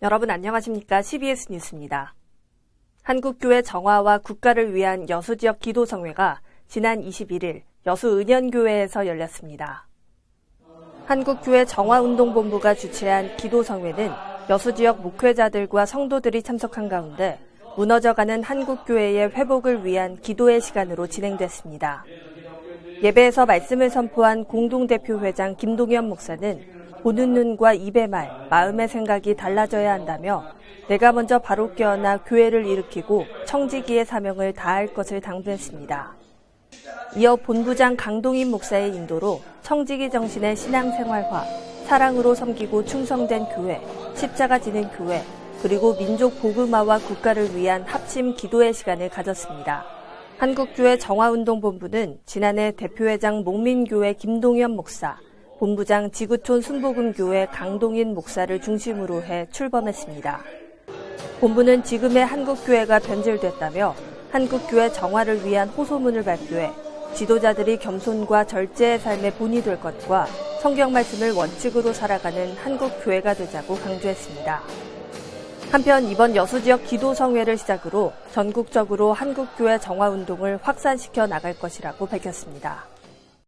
여러분 안녕하십니까? CBS 뉴스입니다. 한국교회 정화와 국가를 위한 여수 지역 기도성회가 지난 21일 여수은현교회에서 열렸습니다. 한국교회 정화운동본부가 주최한 기도성회는 여수 지역 목회자들과 성도들이 참석한 가운데 무너져가는 한국교회의 회복을 위한 기도의 시간으로 진행됐습니다. 예배에서 말씀을 선포한 공동대표 회장 김동현 목사는 보는 눈과 입의 말, 마음의 생각이 달라져야 한다며 내가 먼저 바로 깨어나 교회를 일으키고 청지기의 사명을 다할 것을 당부했습니다. 이어 본부장 강동인 목사의 인도로 청지기 정신의 신앙생활화, 사랑으로 섬기고 충성된 교회, 십자가 지는 교회, 그리고 민족 복음화와 국가를 위한 합심 기도의 시간을 가졌습니다. 한국교회 정화운동본부는 지난해 대표회장 목민교회 김동현 목사, 본부장 지구촌 순복음교회 강동인 목사를 중심으로 해 출범했습니다. 본부는 지금의 한국교회가 변질됐다며 한국교회 정화를 위한 호소문을 발표해 지도자들이 겸손과 절제의 삶의 본이 될 것과 성경 말씀을 원칙으로 살아가는 한국교회가 되자고 강조했습니다. 한편 이번 여수 지역 기도 성회를 시작으로 전국적으로 한국교회 정화 운동을 확산시켜 나갈 것이라고 밝혔습니다.